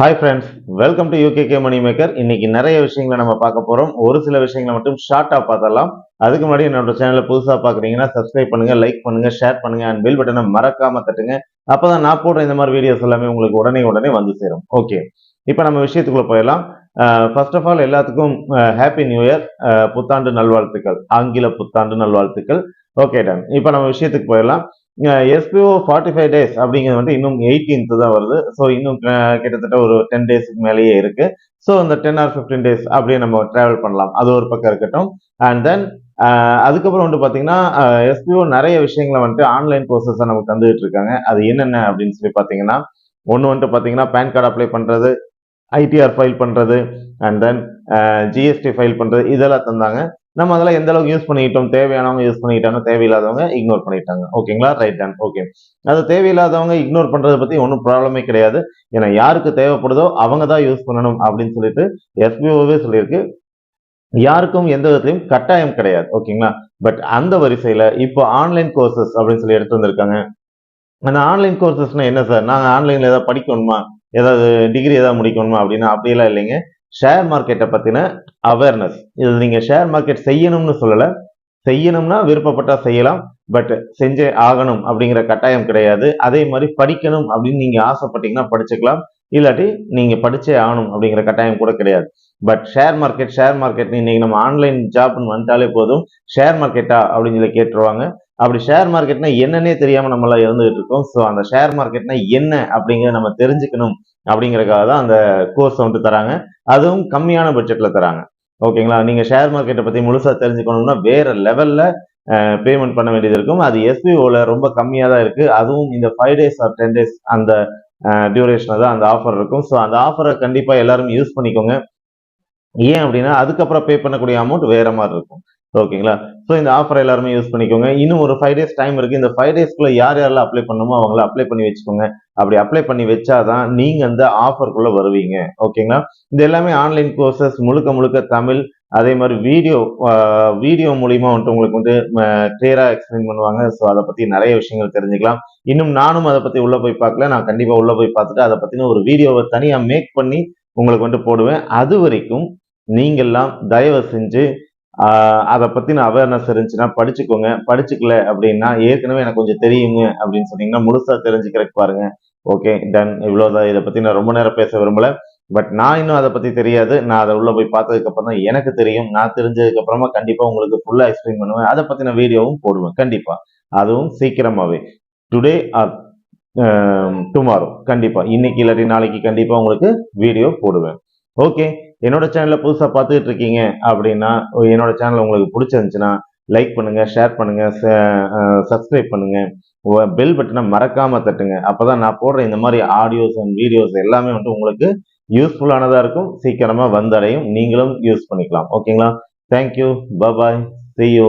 Hi friends welcome to UK money maker இன்னைக்கு நிறைய விஷயங்களை நம்ம பார்க்க போறோம். ஒரு சில விஷயங்களை மட்டும் ஷார்ட்டா பார்த்தலாம் அதுக்கு முன்னாடி என்னோட சேனலை புதுசா பாக்குறீங்கன்னா சப்ஸ்கிரைப் பண்ணுங்க லைக் பண்ணுங்க ஷேர் பண்ணுங்க அண்ட் பில் பட்டனை மறக்காம தட்டுங்க. அப்பதான் நான் போடுற இந்த மாதிரி வீடியோஸ் எல்லாமே உங்களுக்கு உடனே உடனே வந்து சேரும். ஓகே இப்போ நம்ம விஷயத்துக்குள்ள போயிடலாம். ஃபர்ஸ்ட் ஆஃப் ஆல் எல்லாத்துக்கும் ஹாப்பி நியூ இயர் புத்தாண்டு நல்வாழ்த்துக்கள். ஆங்கில புத்தாண்டு நல்வாழ்த்துக்கள். ஓகே டன் இப்போ நம்ம விஷயத்துக்கு போயிடலாம். எஸ்பிஓ ஃபார்ட்டி ஃபைவ் டேஸ் அப்படிங்கிறது வந்து இன்னும் எயிட்டீன்த் தான் வருது. ஸோ இன்னும் கிட்டத்தட்ட ஒரு டென் டேஸ்க்கு மேலேயே இருக்கு. ஸோ இந்த டென் ஆர் ஃபிஃப்டீன் டேஸ் அப்படியே நம்ம டிராவல் பண்ணலாம். அது ஒரு பக்கம் இருக்கட்டும். அண்ட் தென் அதுக்கப்புறம் வந்து பார்த்தீங்கன்னா எஸ்பிஓ நிறைய விஷயங்களை வந்துட்டு ஆன்லைன் கோர்சஸை நமக்கு தந்துகிட்டு இருக்காங்க. அது என்னென்ன அப்படின்னு சொல்லி பார்த்தீங்கன்னா ஒன்று வந்துட்டு பார்த்தீங்கன்னா பேன் கார்டு அப்ளை பண்ணுறது ஐடிஆர் ஃபைல் பண்ணுறது அண்ட் தென் ஜிஎஸ்டி ஃபைல் பண்ணுறது இதெல்லாம் தந்தாங்க. நம்ம அதெல்லாம் எந்த அளவுக்கு யூஸ் பண்ணிக்கிட்டோம் தேவையானவங்க யூஸ் பண்ணிக்கிட்டாங்க தேவையில்லாதவங்க இக்னோர் பண்ணிட்டாங்க ஓகேங்களா ரைட் டன் ஓகே அது தேவையில்லாதவங்க இக்னோர் பண்றதை பத்தி ஒன்றும் ப்ராப்ளமே கிடையாது. ஏன்னா யாருக்கு தேவைப்படுதோ அவங்க தான் யூஸ் பண்ணணும் அப்படின்னு சொல்லிட்டு எஸ்பிஓவே சொல்லியிருக்கு. யாருக்கும் எந்த விதத்திலையும் கட்டாயம் கிடையாது. ஓகேங்களா பட் அந்த வரிசையில இப்போ ஆன்லைன் கோர்சஸ் அப்படின்னு சொல்லி எடுத்து வந்திருக்காங்க. அந்த ஆன்லைன் கோர்சஸ்னா என்ன சார் நாங்கள் ஆன்லைன்ல ஏதாவது படிக்கணுமா? ஏதாவது டிகிரி ஏதாவது முடிக்கணுமா? அப்படின்னா அப்படியெல்லாம் இல்லைங்க. ஷேர் மார்க்கெட்டை பற்றின அவேர்னஸ் இது நீங்கள் ஷேர் மார்க்கெட் செய்யணும்னு சொல்லலை. செய்யணும்னா விருப்பப்பட்டா செய்யலாம். பட் செஞ்சே ஆகணும் அப்படிங்கிற கட்டாயம் கிடையாது. அதே மாதிரி படிக்கணும் அப்படின்னு நீங்கள் ஆசைப்பட்டீங்கன்னா படிச்சுக்கலாம். இல்லாட்டி நீங்கள் படிச்சே ஆகணும் அப்படிங்கிற கட்டாயம் கூட கிடையாது. But share market share market இன்னைக்கு நம்ம ஆன்லைன் ஜாப்னு வந்துட்டாலே போதும். ஷேர் மார்க்கெட்டா அப்படின்னு சொல்லி கேட்டுருவாங்க. அப்படி ஷேர் மார்க்கெட்னா என்னன்னே தெரியாம நம்ம எல்லாம் இருந்துகிட்டு இருக்கோம். ஸோ அந்த ஷேர் மார்க்கெட்னா என்ன அப்படிங்கிறத நம்ம தெரிஞ்சுக்கணும் அப்படிங்கிறக்காக தான் அந்த கோர்ஸ் வந்து தராங்க. அதுவும் கம்மியான பட்ஜெட்ல தராங்க. ஓகேங்களா நீங்க ஷேர் மார்க்கெட்டை பத்தி முழுசா தெரிஞ்சுக்கணும்னா வேற லெவல்ல பேமெண்ட் பண்ண வேண்டியது இருக்கும். அது எஸ்பிஓல ரொம்ப கம்மியாக தான் இருக்கு. அதுவும் இந்த five days or ten days அந்த டியூரேஷனில் தான் அந்த ஆஃபர் இருக்கும். ஸோ அந்த ஆஃபரை கண்டிப்பாக எல்லாரும் யூஸ் பண்ணிக்கோங்க. ஏன் அப்படின்னா அதுக்கப்புறம் பே பண்ணக்கூடிய அமௌண்ட் வேற மாதிரி இருக்கும். ஓகேங்களா? ஸோ இந்த ஆஃபர் எல்லாருமே யூஸ் பண்ணிக்கோங்க. இன்னும் ஒரு ஃபைவ் டேஸ் டைம் இருக்கு. இந்த ஃபைவ் டேஸ்க்குள்ள யார் யாரெல்லாம் அப்ளை பண்ணணுமோ அவங்கள அப்ளை பண்ணி வச்சுக்கோங்க. அப்படி அப்ளை பண்ணி வச்சாதான் நீங்க அந்த ஆஃபருக்குள்ள வருவீங்க. ஓகேங்களா? இது எல்லாமே ஆன்லைன் கோர்சஸ் முழுக்க முழுக்க தமிழ் அதே மாதிரி வீடியோ வீடியோ மூலியமா வந்துட்டு உங்களுக்கு வந்து கிளியரா எக்ஸ்பிளைன் பண்ணுவாங்க. ஸோ அதை பத்தி நிறைய விஷயங்கள் தெரிஞ்சுக்கலாம். இன்னும் நானும் அதை பத்தி உள்ள போய் பார்க்கல. நான் கண்டிப்பா உள்ள போய் பார்த்துட்டு அதை பத்தின ஒரு வீடியோவை தனியா மேக் பண்ணி உங்களுக்கு வந்துட்டு போடுவேன். அது வரைக்கும் நீங்கள்லாம் தயவு செஞ்சு அதை பற்றின அவேர்னஸ் இருந்துச்சுன்னா படிச்சுக்கோங்க. படிச்சுக்கல அப்படின்னா ஏற்கனவே எனக்கு கொஞ்சம் தெரியுங்க அப்படின்னு சொன்னீங்கன்னா முழுசாக தெரிஞ்சுக்கிறக்கு பாருங்க. ஓகே டன் இவ்வளோதான் இதை பற்றி நான் ரொம்ப நேரம் பேச விரும்பல. பட் நான் இன்னும் அதை பற்றி தெரியாது. நான் அதை உள்ளே போய் பார்த்ததுக்கப்புறம் தான் எனக்கு தெரியும். நான் தெரிஞ்சதுக்கப்புறமா கண்டிப்பாக உங்களுக்கு ஃபுல்லாக எக்ஸ்பிளைன் பண்ணுவேன். அதை பற்றின வீடியோவும் போடுவேன். கண்டிப்பாக அதுவும் சீக்கிரமாகவே டுடே ஆர் டுமாரோ கண்டிப்பாக இன்னைக்கு இல்லாட்டி நாளைக்கு கண்டிப்பாக உங்களுக்கு வீடியோ போடுவேன். ஓகே என்னோட சேனலை புதுசாக பார்த்துக்கிட்டு இருக்கீங்க அப்படின்னா என்னோட சேனல் உங்களுக்கு பிடிச்சிருந்துச்சுன்னா லைக் பண்ணுங்க ஷேர் பண்ணுங்க சப்ஸ்கிரைப் பண்ணுங்க. பெல் பட்டனை மறக்காம தட்டுங்க. அப்பதான் நான் போடுற இந்த மாதிரி ஆடியோஸ் அண்ட் வீடியோஸ் எல்லாமே வந்து உங்களுக்கு யூஸ்ஃபுல்லானதாக இருக்கும் சீக்கிரமாக வந்தடையும். நீங்களும் யூஸ் பண்ணிக்கலாம். ஓகேங்களா தேங்க்யூ பபாய் சி யூ